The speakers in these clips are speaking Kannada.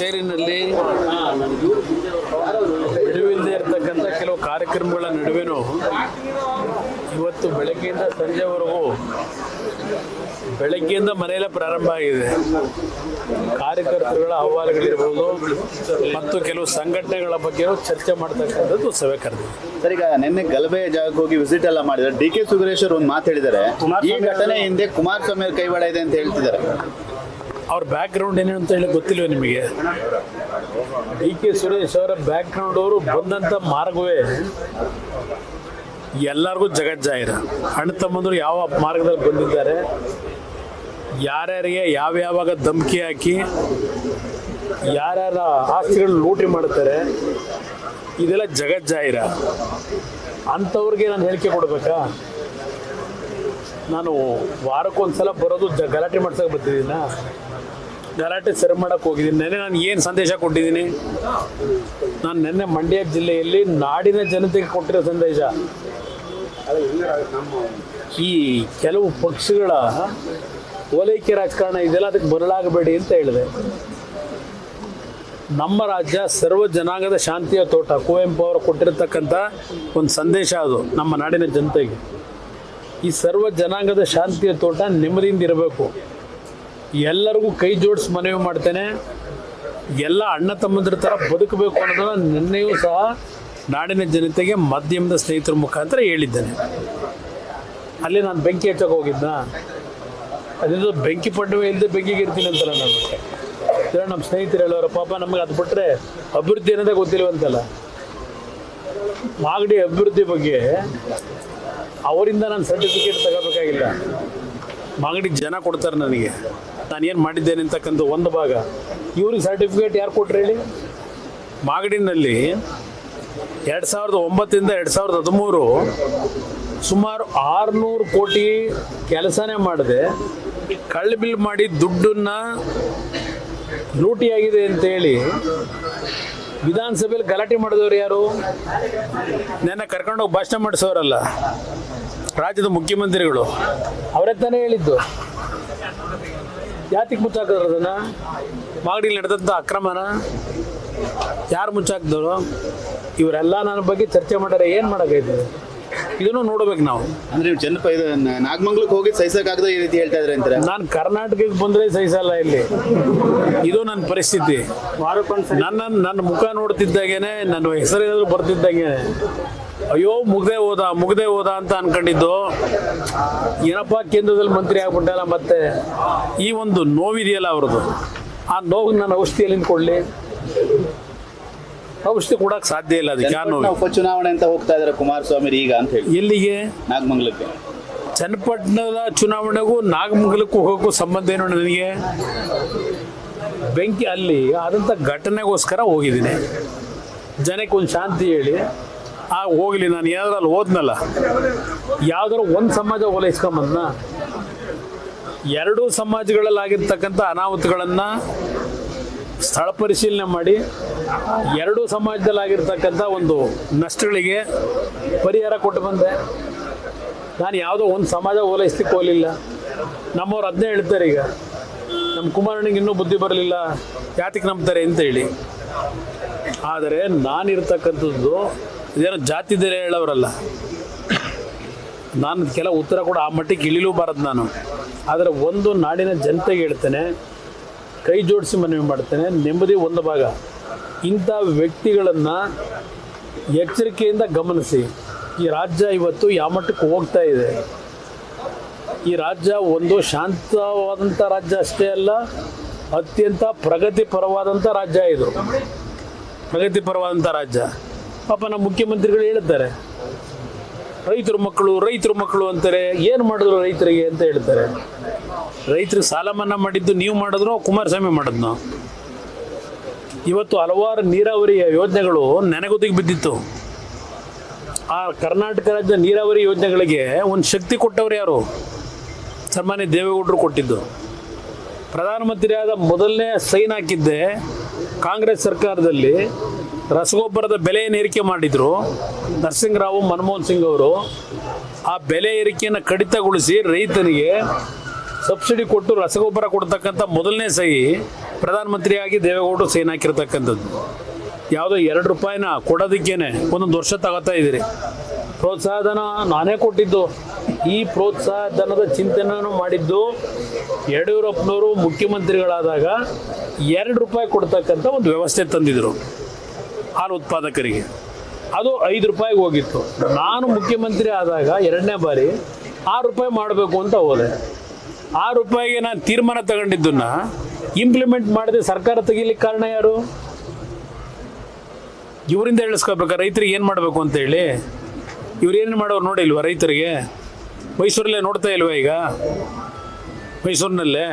ಕಚೇರಿನಲ್ಲಿ ಬಿಡುವಿಲ್ಲದೆ ಇರತಕ್ಕಂಥ ಕೆಲವು ಕಾರ್ಯಕ್ರಮಗಳ ನಡುವೆನೂ ಇವತ್ತು ಬೆಳಗ್ಗೆಯಿಂದ ಸಂಜೆವರೆಗೂ ಬೆಳಗ್ಗೆಯಿಂದ ಮನೆಯಲ್ಲೇ ಪ್ರಾರಂಭ ಆಗಿದೆ. ಕಾರ್ಯಕರ್ತರುಗಳ ಅಹವಾಲುಗಳಿರ್ಬೋದು ಮತ್ತು ಕೆಲವು ಸಂಘಟನೆಗಳ ಬಗ್ಗೆ ಚರ್ಚೆ ಮಾಡ್ತಕ್ಕಂಥದ್ದು ಸಭೆ ಕರೆದಿದೆ. ಸರ್ ಈಗ ನಿನ್ನೆ ಗಲಭೆ ಜಾಗಕ್ಕೆ ಹೋಗಿ ವಿಸಿಟ್ ಎಲ್ಲ ಮಾಡಿದ್ರೆ ಡಿ ಕೆ ಸುರೇಶ್ವರ್ ಒಂದು ಮಾತು ಹೇಳಿದ್ದಾರೆ. ಈ ಘಟನೆ ಹಿಂದೆ ಕುಮಾರಸ್ವಾಮಿ ಅವ್ರ ಕೈವಾಡ ಇದೆ ಅಂತ ಹೇಳ್ತಿದ್ದಾರೆ. ಅವ್ರ ಬ್ಯಾಕ್ಗ್ರೌಂಡ್ ಏನು ಅಂತ ಹೇಳಿ ಗೊತ್ತಿಲ್ಲ ನಿಮಗೆ? ಡಿ ಕೆ ಸುರೇಶ್ ಅವರ ಬ್ಯಾಕ್ಗ್ರೌಂಡ್ ಅವರು ಬಂದಂಥ ಮಾರ್ಗವೇ ಎಲ್ಲರಿಗೂ ಜಗಜ್ಜಾಹಿರ ಅಣ್ಣ ತಮ್ಮಂದರು ಯಾವ ಮಾರ್ಗದಲ್ಲಿ ಬಂದಿದ್ದಾರೆ, ಯಾರ್ಯಾರಿಗೆ ಯಾವ ಯಾವಾಗ ಧಮಕಿ ಹಾಕಿ, ಯಾರ್ಯಾರ ಆಸ್ತಿಗಳನ್ನ ಲೂಟಿ ಮಾಡ್ತಾರೆ, ಇದೆಲ್ಲ ಜಗಜ್ಜಾಹಿರ ಅಂಥವ್ರಿಗೆ ನಾನು ಹೇಳಿಕೆ ಕೊಡಬೇಕಾ? ನಾನು ವಾರಕ್ಕೊಂದ್ಸಲ ಬರೋದು ಗಲಾಟೆ ಮಾಡ್ಸಕ್ಕೆ ಬರ್ತಿದ್ದೀನ? ಗಲಾಟೆ ಸರಿ ಮಾಡಕ್ಕೆ ಹೋಗಿದ್ದೀನಿ. ನೆನ್ನೆ ನಾನು ಏನು ಸಂದೇಶ ಕೊಟ್ಟಿದ್ದೀನಿ? ನಾನು ನೆನ್ನೆ ಮಂಡ್ಯ ಜಿಲ್ಲೆಯಲ್ಲಿ ನಾಡಿನ ಜನತೆಗೆ ಕೊಟ್ಟಿರೋ ಸಂದೇಶ. ಈ ಕೆಲವು ಪಕ್ಷಗಳ ಓಲೈಕೆ ರಾಜಕಾರಣ ಇದೆಲ್ಲ ಅದಕ್ಕೆ ಬರಲಾಗಬೇಡಿ ಅಂತ ಹೇಳಿದೆ. ನಮ್ಮ ರಾಜ್ಯ ಸರ್ವ ಜನಾಂಗದ ಶಾಂತಿಯ ತೋಟ. ಕುವೆಂಪು ಅವರು ಕೊಟ್ಟಿರತಕ್ಕಂಥ ಒಂದು ಸಂದೇಶ ಅದು ನಮ್ಮ ನಾಡಿನ ಜನತೆಗೆ. ಈ ಸರ್ವ ಜನಾಂಗದ ಶಾಂತಿಯ ತೋಟ ನೆಮ್ಮದಿಯಿಂದ ಇರಬೇಕು. ಎಲ್ಲರಿಗೂ ಕೈ ಜೋಡಿಸಿ ಮನವಿ ಮಾಡ್ತೇನೆ. ಎಲ್ಲ ಅಣ್ಣ ತಮ್ಮಂದ್ರ ಥರ ಬದುಕಬೇಕು ಅನ್ನೋದನ್ನ ನಿನ್ನೆಯೂ ಸಹ ನಾಡಿನ ಜನತೆಗೆ ಮಾಧ್ಯಮದ ಸ್ನೇಹಿತರ ಮುಖಾಂತರ ಹೇಳಿದ್ದೇನೆ. ಅಲ್ಲಿ ನಾನು ಬೆಂಕಿ ಹಚ್ಚಕ್ಕೆ ಹೋಗಿದ್ದ ಅದರಿಂದ ಬೆಂಕಿ ಪಡ್ಡುವೆ ಇಲ್ಲದೆ ಬೆಂಕಿಗೆ ಇರ್ತೀನಿ ಅಂತಲ್ಲ ನಾನು ನಮ್ಮ ಸ್ನೇಹಿತರು ಹೇಳೋರು, ಪಾಪ ನಮಗೆ ಅದು ಬಿಟ್ಟರೆ ಅಭಿವೃದ್ಧಿ ಅನ್ನೋದೇ ಗೊತ್ತಿಲ್ವಂತಲ್ಲ. ಮಾಗಡಿ ಅಭಿವೃದ್ಧಿ ಬಗ್ಗೆ ಅವರಿಂದ ನಾನು ಸರ್ಟಿಫಿಕೇಟ್ ತಗೋಬೇಕಾಗಿಲ್ಲ. ಮಾಗಡಿ ಜನ ಕೊಡ್ತಾರೆ ನನಗೆ. ನಾನು ಏನು ಮಾಡಿದ್ದೇನೆ ಅಂತಕ್ಕಂಥ ಒಂದು ಭಾಗ. ಇವ್ರಿಗೆ ಸರ್ಟಿಫಿಕೇಟ್ ಯಾರು ಕೊಟ್ರು ಹೇಳಿ? ಮಾಗಡಿನಲ್ಲಿ ಎರಡು ಸಾವಿರದ ಒಂಬತ್ತರಿಂದ ಎರಡು ಸಾವಿರದ ಹದಿಮೂರು ಸುಮಾರು ಆರುನೂರು ಕೋಟಿ ಕೆಲಸನೇ ಮಾಡಿದೆ. ಕಳ್ಳ ಬಿಲ್ ಮಾಡಿ ದುಡ್ಡನ್ನ ಲೂಟಿಯಾಗಿದೆ ಅಂತೇಳಿ ವಿಧಾನಸಭೆಯಲ್ಲಿ ಗಲಾಟೆ ಮಾಡಿದವರು ಯಾರು? ನನ್ನ ಕರ್ಕೊಂಡೋಗಿ ಭಾಷಣ ಮಾಡಿಸೋರಲ್ಲ, ರಾಜ್ಯದ ಮುಖ್ಯಮಂತ್ರಿಗಳು. ಅವರೇ ತಾನೇ ಹೇಳಿದ್ದು. ಯಾತಿಗೆ ಮುಚ್ಚಾಕಿದ್ರು ಅದನ್ನ ಮಾಗಡಿಲಿ ನಡೆದಂಥ ಅಕ್ರಮನ ಯಾರು ಮುಚ್ಚಾಕಿದ್ರು ಇವರೆಲ್ಲ ನನ್ನ ಬಗ್ಗೆ ಚರ್ಚೆ ಮಾಡ್ಯಾರ ಏನು ಮಾಡೋಕ್ಕೈತೆ ಇದನ್ನು ನೋಡ್ಬೇಕು ನಾವು. ಅಂದ್ರೆ ನೀವು ಜನಪ ಇದು ನಾಗಮಂಗ್ಲಕ್ಕೆ ಹೋಗಿ ಸಹಿಸಕ್ಕಾಗದ ಈ ರೀತಿ ಹೇಳ್ತಾ ಇದ್ರೆ ಅಂತಾರೆ? ನಾನು ಕರ್ನಾಟಕಕ್ಕೆ ಬಂದ್ರೆ ಸಹಿಸಲ್ಲ ಇಲ್ಲಿ. ಇದು ನನ್ನ ಪರಿಸ್ಥಿತಿ. ನನ್ನ ನನ್ನ ಮುಖ ನೋಡ್ತಿದ್ದಾಗೇನೆ ನನ್ನ ಹೆಸರೇನಾದ್ರು ಬರ್ತಿದ್ದಾಗೇನೆ. ಅಯ್ಯೋ ಮುಗ್ದೆ ಹೋದ ಮುಗ್ದೆ ಹೋದ ಅಂತ ಅನ್ಕೊಂಡಿದ್ದು. ಏನಪ್ಪ ಕೇಂದ್ರದಲ್ಲಿ ಮಂತ್ರಿ ಆಗ್ಬಿಟ್ಟಲ್ಲ ಮತ್ತೆ? ಈ ಒಂದು ನೋವಿದೆಯಲ್ಲ ಅವ್ರದ್ದು. ಆ ನೋವು ನಾನು ಔಷಧಿಯಲ್ಲಿ ಕೊಡಲಿ? ಔಷಧಿ ಕೊಡಕ್ ಸಾಧ್ಯ ಇಲ್ಲ ಅದಕ್ಕೆ ಆ ಚುನಾವಣೆ ನೋವು ಉಪಚುನಾವಣೆ ಅಂತ ಹೋಗ್ತಾ ಇದಾರೆ ಕುಮಾರಸ್ವಾಮಿ ಈಗ ಅಂತ ಹೇಳಿ. ಎಲ್ಲಿಗೆ? ನಾಗಮಂಗ್ಲಕ್ಕೆ. ಚನ್ನಪಟ್ಟಣದ ಚುನಾವಣೆಗೂ ನಾಗಮಂಗಲಕ್ಕೂ ಹೋಗೋಕ್ಕೂ ಸಂಬಂಧ ಏನು ನನಗೆ? ಬೆಂಕಿ ಅಲ್ಲಿ ಆದಂಥ ಘಟನೆಗೋಸ್ಕರ ಹೋಗಿದ್ದೀನಿ. ಜನಕ್ಕೆ ಒಂದು ಶಾಂತಿ ಹೇಳಿ. ಆ, ಹೋಗಲಿ, ನಾನು ಏನಾದ್ರೂ ಅಲ್ಲಿ ಓದ್ನಲ್ಲ ಯಾವ್ದಾರು ಒಂದು ಸಮಾಜ ಓಲೈಸ್ಕೊಂಬಂದ ಎರಡೂ ಸಮಾಜಗಳಲ್ಲಿ ಆಗಿರ್ತಕ್ಕಂಥ ಅನಾಹುತಗಳನ್ನು ಸ್ಥಳ ಪರಿಶೀಲನೆ ಮಾಡಿ, ಎರಡೂ ಸಮಾಜದಲ್ಲಿ ಆಗಿರ್ತಕ್ಕಂಥ ಒಂದು ನಷ್ಟಗಳಿಗೆ ಪರಿಹಾರ ಕೊಟ್ಟು ಬಂದೆ. ನಾನು ಯಾವುದೋ ಒಂದು ಸಮಾಜ ಓಲೈಸ್ಲಿಕ್ಕೆ ಹೋಗಲಿಲ್ಲ. ನಮ್ಮವ್ರು ಅದನ್ನೇ ಹೇಳ್ತಾರೆ ಈಗ. ನಮ್ಮ ಕುಮಾರಣ್ಣಿಗೆ ಇನ್ನೂ ಬುದ್ಧಿ ಬರಲಿಲ್ಲ. ಯಾತಕ್ಕೆ ನಂಬ್ತಾರೆ ಅಂತ ಹೇಳಿ ಆದರೆ ನಾನಿರ್ತಕ್ಕಂಥದ್ದು ಇದೇನೋ ಜಾತಿ ಧೈರ್ಯ ಹೇಳೋರಲ್ಲ. ನಾನು ಕೆಲ ಉತ್ತರ ಕೂಡ ಆ ಮಟ್ಟಿಗೆ ಇಳಿಲೂಬಾರದು ನಾನು. ಆದರೆ ಒಂದು ನಾಡಿನ ಜನತೆಗೆ ಹೇಳ್ತೇನೆ, ಕೈ ಜೋಡಿಸಿ ಮನವಿ ಮಾಡ್ತೇನೆ, ನೆಮ್ಮದಿ ಒಂದು ಭಾಗ. ಇಂಥ ವ್ಯಕ್ತಿಗಳನ್ನು ಎಚ್ಚರಿಕೆಯಿಂದ ಗಮನಿಸಿ. ಈ ರಾಜ್ಯ ಇವತ್ತು ಯಾವ ಮಟ್ಟಕ್ಕೆ ಹೋಗ್ತಾ ಇದೆ? ಈ ರಾಜ್ಯ ಒಂದು ಶಾಂತವಾದಂಥ ರಾಜ್ಯ ಅಷ್ಟೇ ಅಲ್ಲ, ಅತ್ಯಂತ ಪ್ರಗತಿಪರವಾದಂಥ ರಾಜ್ಯ ಇದು. ಪ್ರಗತಿಪರವಾದಂಥ ರಾಜ್ಯ. ಪಾಪ ನಮ್ಮ ಮುಖ್ಯಮಂತ್ರಿಗಳು ಹೇಳುತ್ತಾರೆ. ರೈತರ ಮಕ್ಕಳು ರೈತರ ಮಕ್ಕಳು ಅಂತಾರೆ, ಏನು ಮಾಡಿದ್ರು ರೈತರಿಗೆ ಅಂತ ಹೇಳ್ತಾರೆ ರೈತರಿಗೆ ಸಾಲ ಮನ್ನಾ ಮಾಡಿದ್ದು ನೀವು ಮಾಡಿದ್ರು, ಕುಮಾರಸ್ವಾಮಿ ಮಾಡಿದ್ನು? ಇವತ್ತು ಹಲವಾರು ನೀರಾವರಿ ಯೋಜನೆಗಳು ನೆನೆಗುದಿಗೆ ಬಿದ್ದಿತ್ತು. ಆ ಕರ್ನಾಟಕ ರಾಜ್ಯ ನೀರಾವರಿ ಯೋಜನೆಗಳಿಗೆ ಒಂದು ಶಕ್ತಿ ಕೊಟ್ಟವ್ರು ಯಾರು? ಸನ್ಮಾನ್ಯ ದೇವೇಗೌಡರು ಕೊಟ್ಟಿದ್ದು. ಪ್ರಧಾನಮಂತ್ರಿಯಾದ ಮೊದಲನೇ ಸೈನ್ ಹಾಕಿದ್ದೆ ಕಾಂಗ್ರೆಸ್ ಸರ್ಕಾರದಲ್ಲಿ. ರಸಗೊಬ್ಬರದ ಬೆಲೆ ಏರಿಕೆ ಮಾಡಿದ್ರು? ನರಸಿಂಹರಾವ್, ಮನಮೋಹನ್ ಸಿಂಗ್ ಅವರು ಆ ಬೆಲೆ ಏರಿಕೆಯನ್ನು ಕಡಿತಗೊಳಿಸಿ ರೈತನಿಗೆ ಸಬ್ಸಿಡಿ ಕೊಟ್ಟು ರಸಗೊಬ್ಬರ ಕೊಡ್ತಕ್ಕಂಥ ಮೊದಲನೇ ಸಹಿ ಪ್ರಧಾನಮಂತ್ರಿಯಾಗಿ ದೇವೇಗೌಡರು ಸೈನ್ ಹಾಕಿರ್ತಕ್ಕಂಥದ್ದು. ಯಾವುದೋ ಎರಡು ರೂಪಾಯಿನ ಕೊಡೋದಕ್ಕೇನೆ ಒಂದೊಂದು ವರ್ಷ ತಗೋತಾ ಇದ್ದೀರಿ. ಪ್ರೋತ್ಸಾಹಧನ ನಾನೇ ಕೊಟ್ಟಿದ್ದು. ಈ ಪ್ರೋತ್ಸಾಹ ಧನದ ಚಿಂತನೆಯನ್ನು ಮಾಡಿದ್ದು ಯಡಿಯೂರಪ್ಪನವರು, ಮುಖ್ಯಮಂತ್ರಿಗಳಾದಾಗ ಎರಡು ರೂಪಾಯಿ ಕೊಡ್ತಕ್ಕಂಥ ಒಂದು ವ್ಯವಸ್ಥೆ ತಂದಿದ್ರು. ಹಾಲು ಉತ್ಪಾದಕರಿಗೆ. ಅದು ಐದು ರೂಪಾಯಿಗೆ ಹೋಗಿತ್ತು. ನಾನು ಮುಖ್ಯಮಂತ್ರಿ ಆದಾಗ ಎರಡನೇ ಬಾರಿ ಆರು ರೂಪಾಯಿ ಮಾಡಬೇಕು ಅಂತ ಹೋದೆ. ಆರು ರೂಪಾಯಿಗೆ ನಾನು ತೀರ್ಮಾನ ತಗೊಂಡಿದ್ದನ್ನ ಇಂಪ್ಲಿಮೆಂಟ್ ಮಾಡದೆ ಸರ್ಕಾರ ತೆಗಿಲಿಕ್ಕೆ ಕಾರಣ ಯಾರು? ಇವರಿಂದ ಹೇಳಿಸ್ಕೋಬೇಕಾ ರೈತರಿಗೆ ಏನು ಮಾಡಬೇಕು ಅಂತೇಳಿ ಇವ್ರು ಏನು ಮಾಡೋರು ನೋಡಿಲ್ವಾ ರೈತರಿಗೆ? ಮೈಸೂರಲ್ಲೇ ನೋಡ್ತಾ ಇಲ್ವಾ ಈಗ? ಮೈಸೂರಿನಲ್ಲೇ?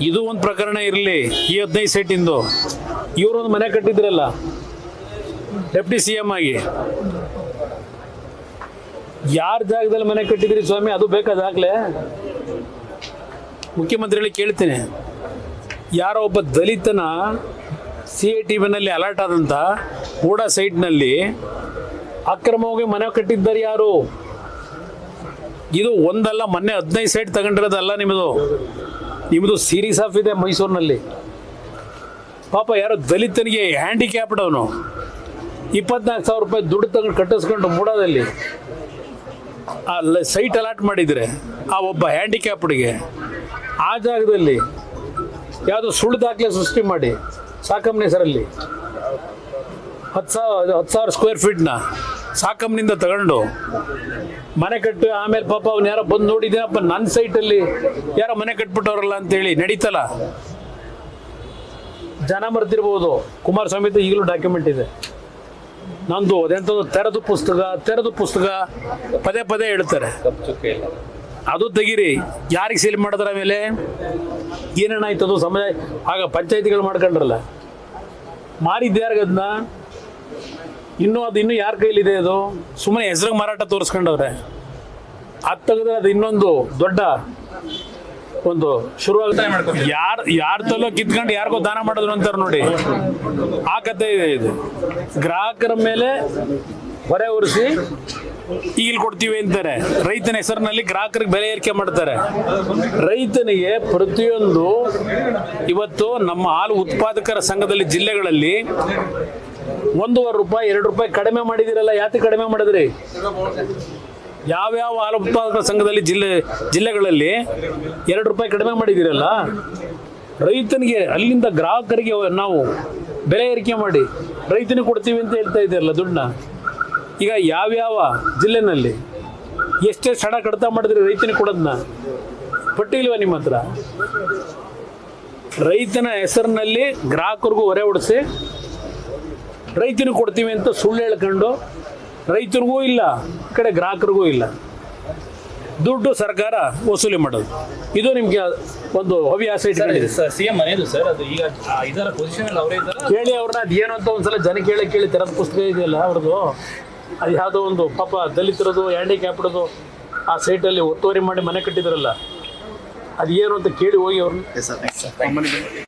ಇದು ಒಂದು ಪ್ರಕರಣ ಇರಲಿ, ಈ ಹದಿನೈದು ಸೆಟ್ಟಿಂದು ಇವರೊಂದು ಮನೆ ಕಟ್ಟಿದ್ರಲ್ಲ ಡೆಪ್ಟಿ ಸಿ ಎಂ ಆಗಿ. ಯಾರ ಜಾಗದಲ್ಲಿ ಮನೆ ಕಟ್ಟಿದ್ರಿ ಸ್ವಾಮಿ? ಅದು ಬೇಕಾದಾಗಲೇ ಮುಖ್ಯಮಂತ್ರಿಗಳಿಗೆ ಕೇಳ್ತೇನೆ. ಯಾರೋ ಒಬ್ಬ ದಲಿತನ ಸಿ ಐ ಟಿ ವಿನಲ್ಲಿ ಅಲರ್ಟ್ ಆದಂಥ ಕೂಡ ಸೈಟ್ನಲ್ಲಿ ಅಕ್ರಮವಾಗಿ ಮನೆ ಕಟ್ಟಿದ್ದಾರೆ ಯಾರು? ಇದು ಒಂದಲ್ಲ, ಮೊನ್ನೆ ಹದಿನೈದು ಸೈಟ್ ತಗೊಂಡಿರೋದಲ್ಲ ನಿಮ್ಮದು ನಿಮ್ಮದು ಸೀರೀಸ್ ಆಫ್ ಇದೆ ಮೈಸೂರಿನಲ್ಲಿ. ಪಾಪ ಯಾರೋ ದಲಿತನಿಗೆ ಹ್ಯಾಂಡಿಕ್ಯಾಪ್ಡ್ ಅವನು. ಇಪ್ಪತ್ನಾಲ್ಕು ಸಾವಿರ ರೂಪಾಯಿ ದುಡ್ಡು ತಗೊಂಡು ಕಟ್ಟಿಸ್ಕೊಂಡು ಮೂಡದಲ್ಲಿ, ಆ ಸೈಟ್ ಅಲಾಟ್ ಮಾಡಿದರೆ ಆ ಒಬ್ಬ ಹ್ಯಾಂಡಿಕ್ಯಾಪ್ಡ್ಗೆ ಆ ಜಾಗದಲ್ಲಿ ಯಾವುದೋ ಸುಳ್ಳು ದಾಖಲೆ ಸೃಷ್ಟಿ ಮಾಡಿ, ಸಾಕಮ್ಮನ ಹೆಸರಲ್ಲಿ ಹತ್ತು ಸಾವಿರ ಹತ್ತು ಸಾವಿರ ಸ್ಕ್ವೇರ್ ಫೀಟ್ನ ಸಾಕಮ್ಮನಿಂದ ತಗೊಂಡು ಮನೆ ಕಟ್ಟು, ಆಮೇಲೆ ಪಾಪ ಅವ್ನು ಯಾರೋ ಬಂದು ನೋಡಿದ್ದೀನಪ್ಪ ನನ್ನ ಸೈಟಲ್ಲಿ ಯಾರೋ ಮನೆ ಕಟ್ಬಿಟ್ಟವ್ರಲ್ಲ ಅಂತೇಳಿ ನಡೀತಲ್ಲ. ಜನ ಮರ್ತಿರ್ಬೋದು ಕುಮಾರಸ್ವಾಮಿ ಈಗಲೂ ಡಾಕ್ಯುಮೆಂಟ್ ಇದೆ. ನಂದು ಅದೆಂಥದ್ದು ತೆರೆದು ಪುಸ್ತಕ ತೆರೆದು ಪುಸ್ತಕ ಪದೇ ಪದೇ ಹೇಳ್ತಾರೆ. ಅದು ತೆಗೀರಿ. ಯಾರಿಗೆ ಸೇಲ್ ಮಾಡಿದ್ರ ಮೇಲೆ ಏನೇನಾಯ್ತು ಅದು ಸಮಯ? ಆಗ ಪಂಚಾಯತಿಗಳು ಮಾಡ್ಕೊಂಡ್ರಲ್ಲ. ಮಾರಿದ್ದು ಇನ್ನೂ ಅದು ಇನ್ನೂ ಯಾರ ಕೈಲಿದೆ ಅದು? ಸುಮ್ಮನೆ ಹೆಸರಿಗೆ ಮಾರಾಟ ತೋರಿಸ್ಕೊಂಡವ್ರೆ. ಅದು ತೆಗೆದ್ರೆ ಅದು ಇನ್ನೊಂದು ದೊಡ್ಡ ಒಂದು ಶುರು ಯಾರು ಯಾರ ತಲೋ ಕಿತ್ಕೊಂಡು ಯಾರಿಗೋ ದಾನ ಮಾಡಿದ್ರು ಅಂತಾರೆ ನೋಡಿ. ಆ ಕಥೆ ಇದೆ ಇದು. ಗ್ರಾಹಕರ ಮೇಲೆ ಹೊರೆ ಉರಿಸಿ ಈಗ ಕೊಡ್ತೀವಿ ಅಂತಾರೆ. ರೈತನ ಹೆಸರಿನಲ್ಲಿ ಗ್ರಾಹಕರಿಗೆ ಬೆಲೆ ಏರಿಕೆ ಮಾಡ್ತಾರೆ. ರೈತನಿಗೆ ಪ್ರತಿಯೊಂದು ಇವತ್ತು ನಮ್ಮ ಹಾಲು ಉತ್ಪಾದಕರ ಸಂಘದಲ್ಲಿ ಜಿಲ್ಲೆಗಳಲ್ಲಿ ಒಂದೂವರೆ ರೂಪಾಯಿ ಎರಡು ರೂಪಾಯಿ ಕಡಿಮೆ ಮಾಡಿದಿರಲ್ಲ ಯಾಕೆ ಕಡಿಮೆ ಮಾಡಿದ್ರಿ? ಯಾವ್ಯಾವ ಹಾಲು ಉತ್ಪಾದಕರ ಸಂಘದಲ್ಲಿ ಜಿಲ್ಲೆ, ಜಿಲ್ಲೆಗಳಲ್ಲಿ ಎರಡು ರೂಪಾಯಿ ಕಡಿಮೆ ಮಾಡಿದ್ದೀರಲ್ಲ? ರೈತನಿಗೆ ಅಲ್ಲಿಂದ ಗ್ರಾಹಕರಿಗೆ ನಾವು ಬೆಲೆ ಏರಿಕೆ ಮಾಡಿ ರೈತನಿಗೆ ಕೊಡ್ತೀವಿ ಅಂತ ಹೇಳ್ತಾ ಇದ್ದೀರಲ್ಲ ದುಡ್ಡನ್ನ? ಈಗ ಯಾವ್ಯಾವ ಜಿಲ್ಲೆನಲ್ಲಿ ಎಷ್ಟೆಷ್ಟು ಹಣ ಕಡಿತ ಮಾಡಿದ್ರೆ ರೈತನಿಗೆ ಕೊಡೋದನ್ನ? ಪಟ್ಟಿಲ್ವಾ ನಿಮ್ಮ ಹತ್ರ? ರೈತನ ಹೆಸರಿನಲ್ಲಿ ಗ್ರಾಹಕರಿಗೂ ಹೊರೆ ಹೊಡಿಸಿ ರೈತನಿಗೆ ಕೊಡ್ತೀವಿ ಅಂತ ಸುಳ್ಳು ಹೇಳ್ಕೊಂಡು ರೈತರಿಗೂ ಇಲ್ಲ ಈ ಕಡೆ ಗ್ರಾಹಕರಿಗೂ ಇಲ್ಲ. ದುಡ್ಡು ಸರ್ಕಾರ ವಸೂಲಿ ಮಾಡೋದು. ಇದು ನಿಮಗೆ ಒಂದು ಹವ್ಯಾಸ ಇಟ್ಕೊಂಡಿದೆ ಸಿಎಂ ಮನೆಯದು ಸರ್ ಅದು ಈಗ ಇದರ ಪೊಸಿಷನ್ ಅಲ್ಲಿ ಅವರೇ ಇದ್ದಾರೆ. ಕೇಳಿ ಅವ್ರನ್ನ ಅದು ಏನು ಅಂತ ಒಂದ್ಸಲ ಜನ ಕೇಳಿ ಕೇಳಿ ತೆರೆದ ಪುಸ್ತಕ ಇದೆಯಲ್ಲ ಅವ್ರದ್ದು. ಅದು ಯಾವುದೋ ಒಂದು ಪಾಪ ದಲಿತರದು ಹ್ಯಾಂಡಿಕ್ಯಾಪ್ಡದು ಆ ಸೈಟಲ್ಲಿ ಒತ್ತುವರಿ ಮಾಡಿ ಮನೆ ಕಟ್ಟಿದ್ರಲ್ಲ. ಅದು ಏನು ಅಂತ ಕೇಳಿ ಹೋಗಿ ಅವ್ರನ್ನ. ಸರ್